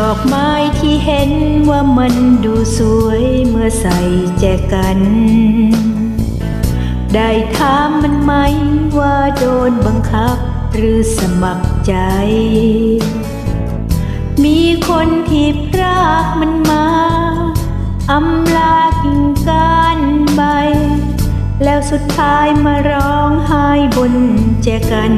ดอกไม้ที่เห็นว่ามันดูสวยเมื่อใส่แจกัน ได้ถามมันไหมว่าโดนบังคับหรือสมัครใจ มีคนที่พรากมันมาอำลากิ่งก้านใบ แล้วสุดท้ายมาร้องไห้บนแจกัน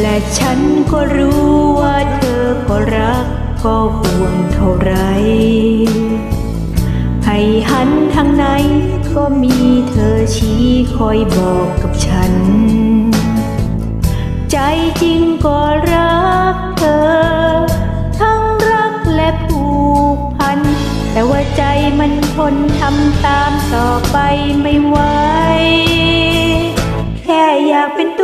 และฉันก็รู้ว่าเธอก็รักก็ห่วงเท่าไร ให้หันทางไหนก็มีเธอชี้คอยบอกกับฉัน ใจจริงก็รักเธอ ทั้งรักและผูกพัน แต่ว่าใจมันทนทำตามต่อไปไม่ไหว แค่อยากเป็นตัว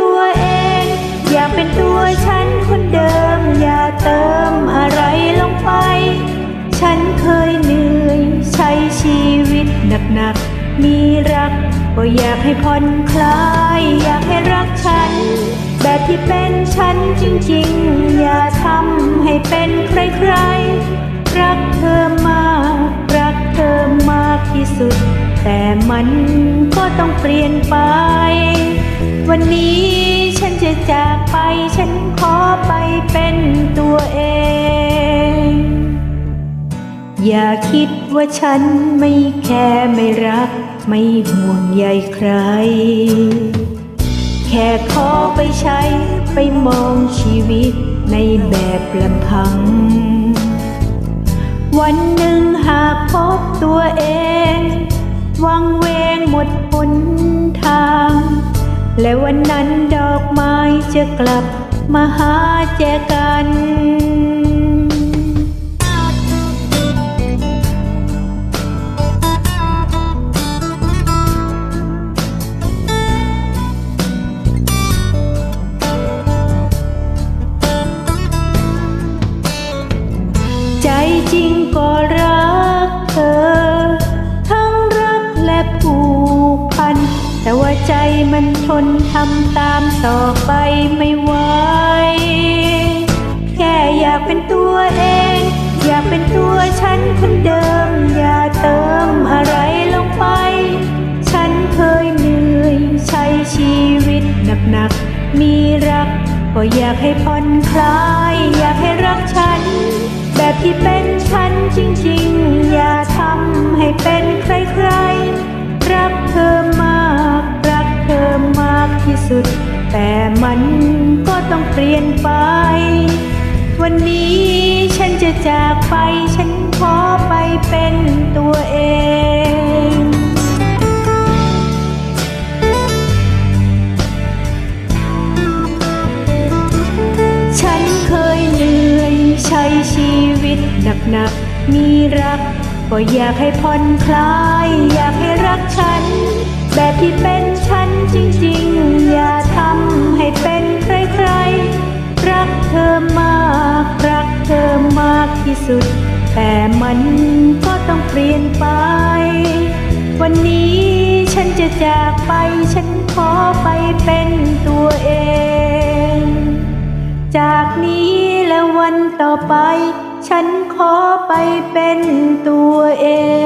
ก็อยากให้ผ่อนคลาย อยากให้รักฉัน แบบที่เป็นฉันจริงๆ อย่าทำให้เป็นใครๆ รักเธอมาก รักเธอมากที่สุด แต่มันก็ต้องเปลี่ยนไป วันนี้ฉันจะจากไป ฉันขอไปเป็นตัวเอง อย่าคิดว่าฉันไม่แคร์ไม่รัก ไม่ห่วงใยใคร แค่ขอไปใช้ไปมองชีวิตในแบบลำพัง วันหนึ่งหากพบตัวเอง วังเวงหมดหนทาง และวันนั้นดอกไม้จะกลับมาหาแจกัน และผูกพัน แต่ว่าใจมันทนทำตามต่อไปไม่ไหว แค่อยากเป็นตัวเอง อยากเป็นตัวฉันคนเดิม อย่าเติมอะไรลงไป ฉันเคยเหนื่อยใช้ชีวิตหนักๆ มีรัก ก็อยากให้ผ่อนคลาย เปลี่ยนไป วันนี้ฉันจะจากไป ฉันขอไปเป็นตัวเองฉันเคยเหนื่อยใช้ชีวิตหนักๆ มีรัก ก็อยากให้ผ่อนคลาย อยากให้รักฉัน แบบที่เป็นฉันจริงๆ แต่มันก็ต้องเปลี่ยนไป วันนี้ฉันจะจากไป ฉันขอไปเป็นตัวเอง จากนี้และวันต่อไป ฉันขอไปเป็นตัวเอง